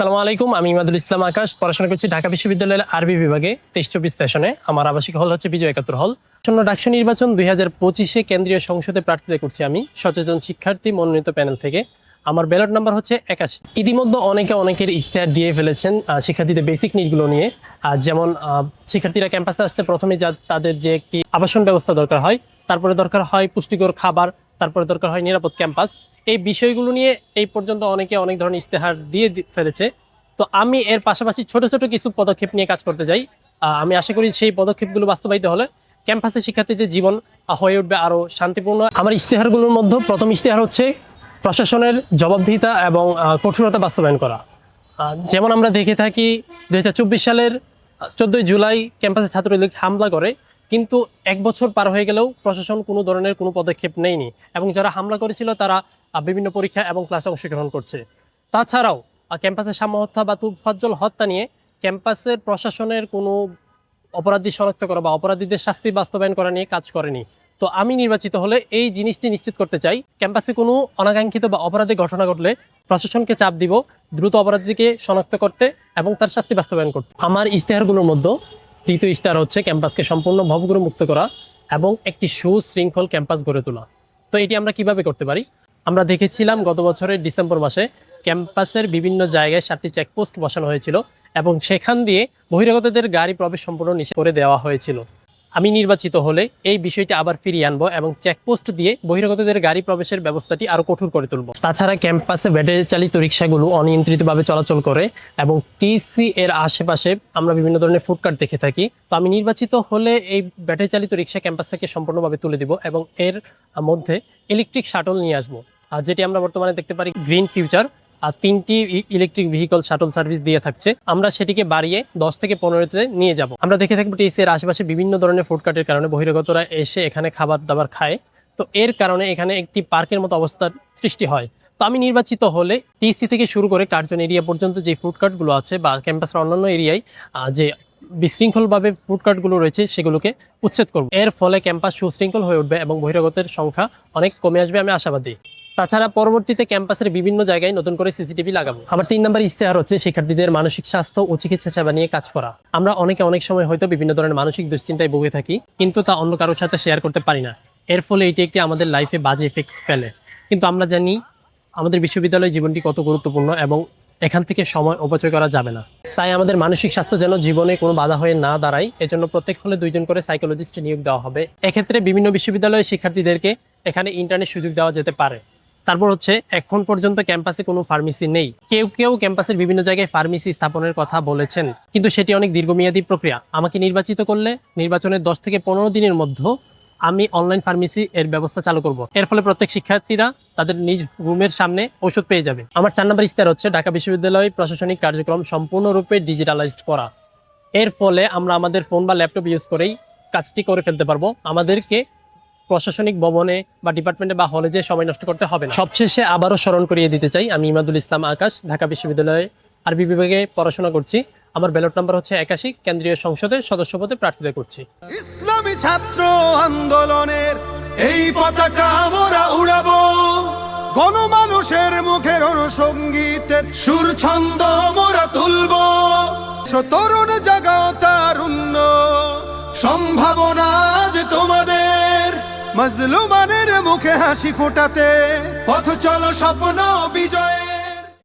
আসসালামু আলাইকুম, আমি ইমাদুল ইসলাম আকাশ। পড়াশোনা করছি ঢাকা বিশ্ববিদ্যালয়ের আরবি বিভাগে, তেইশ চব্বিশ স্টেশনে আমার আবাসিক হল হচ্ছে বিজয় একাত্তর হল। আসন্ন ডাকসু নির্বাচন দুই হাজার পঁচিশে কেন্দ্রীয় সংসদে প্রার্থিতা করছি আমি। সচেতন শিক্ষার্থী মনোনীত প্যানেল থেকে। আমার ব্যালট নাম্বার হচ্ছে একাশি। ইতিমধ্যে অনেকে অনেকের ইশতেহার দিয়ে ফেলেছেন শিক্ষার্থীদের বেসিক নিডগুলো নিয়ে। আর যেমন শিক্ষার্থীরা ক্যাম্পাসে আসতে প্রথমে যা, তাদের যে একটি আবাসন ব্যবস্থা দরকার হয়, তারপরে দরকার হয় পুষ্টিকর খাবার, তারপরে দরকার হয় নিরাপদ ক্যাম্পাস এই বিষয়গুলো নিয়ে এই পর্যন্ত অনেকে অনেক ধরনের ইশতেহার দিয়ে ফেলেছে। তো আমি এর পাশাপাশি ছোট ছোট কিছু পদক্ষেপ নিয়ে কাজ করতে যাই আমি আশা করি সেই পদক্ষেপগুলো বাস্তবায়িত হলে ক্যাম্পাসে শিক্ষার্থীদের জীবন হয়ে উঠবে আরও শান্তিপূর্ণ। আমার ইশতেহারগুলোর মধ্যে প্রথম ইশতেহার হচ্ছে প্রশাসনের জবাবদিহিতা এবং কঠোরতা বাস্তবায়ন করা। যেমন আমরা দেখে থাকি দু হাজার চব্বিশ সালের চোদ্দোই জুলাই ক্যাম্পাসে ছাত্রলীগ হামলা করে, কিন্তু এক বছর পার হয়ে গেলেও প্রশাসন কোনো ধরনের কোনো পদক্ষেপ নেয়নি এবং যারা হামলা করেছিল তারা বিভিন্ন পরীক্ষা এবং ক্লাসে অংশগ্রহণ করছে। তাছাড়াও ক্যাম্পাসের ক্যাম্পাসে সাম্য হত্যা বা তুফাজ্জল হত্যা নিয়ে ক্যাম্পাসের প্রশাসনের কোনো অপরাধী শনাক্ত করা বা অপরাধীদের শাস্তি বাস্তবায়ন করা নিয়ে কাজ করেনি। তো আমি নির্বাচিত হলে এই জিনিসটি নিশ্চিত করতে চাই, ক্যাম্পাসে কোনো অনাকাঙ্ক্ষিত বা অপরাধী ঘটনা ঘটলে প্রশাসনকে চাপ দিব, দ্রুত অপরাধীকে শনাক্ত করতে এবং তার শাস্তি বাস্তবায়ন করতে। আমার ইশতেহারগুলোর মধ্যে দ্বিতীয় ইশতেহার হচ্ছে ক্যাম্পাসকে সম্পূর্ণ ভবগুরু মুক্ত করা এবং একটি সুশৃঙ্খল ক্যাম্পাস গড়ে তোলা। তো এটি আমরা কীভাবে করতে পারি? আমরা দেখেছিলাম গত বছরের ডিসেম্বর মাসে ক্যাম্পাসের বিভিন্ন জায়গায় সাতটি চেকপোস্ট বসানো হয়েছিল এবং সেখান দিয়ে বহিরাগতদের গাড়ি প্রবেশ সম্পূর্ণ নিষেধ করে দেওয়া হয়েছিল। আমি নির্বাচিত হলে এই বিষয়টি আবার ফিরিয়ে আনব এবং চেকপোস্ট দিয়ে বহিরাগতদের গাড়ি প্রবেশের ব্যবস্থাটি আরও কঠোর করে তুলব। তাছাড়া ক্যাম্পাসে ব্যাটারি চালিত রিক্সাগুলো অনিয়ন্ত্রিতভাবে চলাচল করে এবং টিসি এর আশেপাশে আমরা বিভিন্ন ধরনের ফুডকার্ট দেখে থাকি। তো আমি নির্বাচিত হলে এই ব্যাটারি চালিত রিক্সা ক্যাম্পাস থেকে সম্পূর্ণভাবে তুলে দিব এবং এর মধ্যে ইলেকট্রিক শাটল নিয়ে আসব। আর যেটি আমরা বর্তমানে দেখতে পারি গ্রিন ফিউচার তিনটি ইলেকট্রিক ভেহিকল শাটল সার্ভিস দিয়ে থাকছে। আমরা সেটিকে বাড়িয়ে দশ থেকে পনেরোতে নিয়ে যাব। আমরা দেখে থাকব টিসি এর আশেপাশে বিভিন্ন ধরনের ফুডকার্টের কারণে বহিরাগতরা এসে এখানে খাবার দাবার খায়। তো এর কারণে এখানে একটি পার্কের মতো অবস্থার সৃষ্টি হয়। তো আমি নির্বাচিত হলে টিসি থেকে শুরু করে কার্জন এরিয়া পর্যন্ত যে ফুডকার্টগুলো আছে বা ক্যাম্পাসের অন্যান্য এরিয়ায় যে বিশৃঙ্খলভাবে ফুডকার্টগুলো রয়েছে সেগুলোকে উচ্ছেদ করব। এর ফলে ক্যাম্পাস সুশৃঙ্খল হয়ে উঠবে এবং বহিরাগতের সংখ্যা অনেক কমে আসবে আমি আশাবাদী। তাছাড়া পরবর্তীতে ক্যাম্পাসের বিভিন্ন জায়গায় নতুন করে সিসিটিভি লাগাবো। আমার তিন নম্বর ইশতেহার হচ্ছে শিক্ষার্থীদের মানসিক স্বাস্থ্য ও চিকিৎসা সেবা নিয়ে কাজ করা। আমরা অনেকে অনেক সময় হয়তো বিভিন্ন ধরনের মানসিক দুশ্চিন্তায় ভুগে থাকি, কিন্তু তা অন্য কারোর সাথে শেয়ার করতে পারি না। এর ফলে এটি একটি আমাদের লাইফে বাজে এফেক্ট ফেলে। কিন্তু আমরা জানি, আমাদের বিশ্ববিদ্যালয় জীবনটি কত গুরুত্বপূর্ণ এবং এখান থেকে সময় অপচয় করা যাবে না। তাই আমাদের মানসিক স্বাস্থ্য যেন জীবনে কোনো বাধা হয়ে না দাঁড়ায়, এজন্য প্রত্যেক হলে দুইজন করে সাইকোলজিস্ট নিয়োগ দেওয়া হবে। এক্ষেত্রে বিভিন্ন বিশ্ববিদ্যালয়ের শিক্ষার্থীদেরকে এখানে ইন্টারনেট সুযোগ দেওয়া যেতে পারে। তারপর হচ্ছে, এখন পর্যন্ত ক্যাম্পাসে কোনো ফার্মেসি নেই। কেউ কেউ ক্যাম্পাসের বিভিন্ন জায়গায় ফার্মেসি স্থাপনের কথা বলেছেন। কিন্তু সেটি অনেক দীর্ঘমেয়াদী প্রক্রিয়া। আমাকে নির্বাচিত করলে নির্বাচনের দশ থেকে পনেরো দিনের মধ্যে আমি অনলাইন ফার্মেসি এর ব্যবস্থা চালু করব। এর ফলে প্রত্যেক শিক্ষার্থীরা তাদের নিজ রুমের সামনে ওষুধ পেয়ে যাবে। আমার চার নম্বর ইস্তার হচ্ছে, ঢাকা বিশ্ববিদ্যালয় প্রশাসনিক কার্যক্রম সম্পূর্ণরূপে ডিজিটালাইজড করা। এর ফলে আমরা আমাদের ফোন বা ল্যাপটপ ইউজ করেই কাজটি করে ফেলতে পারব। আমাদেরকে প্রশাসনিক ভবনে বা ডিপার্টমেন্টে বা হলে যে সময় নষ্ট করতে হবে সবশেষে আবারও স্মরণ করিয়ে দিতে চাই, আমি ইমাদুল ইসলাম আকাশ, ঢাকা বিশ্ববিদ্যালয়ে আরবি বিভাগে পড়াশোনা করছি। আমার ব্যালট নাম্বার হচ্ছে একাশি, কেন্দ্রীয় সংসদে সদস্য পদে প্রার্থিতা করছি। ইসলামী ছাত্র আন্দোলনের এই পতাকা আমরা উড়াবো। গণমানুষের মুখের অনুসঙ্গীতের সুর ছন্দ মোরা তুলব। তরুণ জাগাও তারুণ্য সম্ভাবনা মজলুমানের মুখে হাসি ফোটাতে। পথ চলো স্বপ্ন বিজয়ে।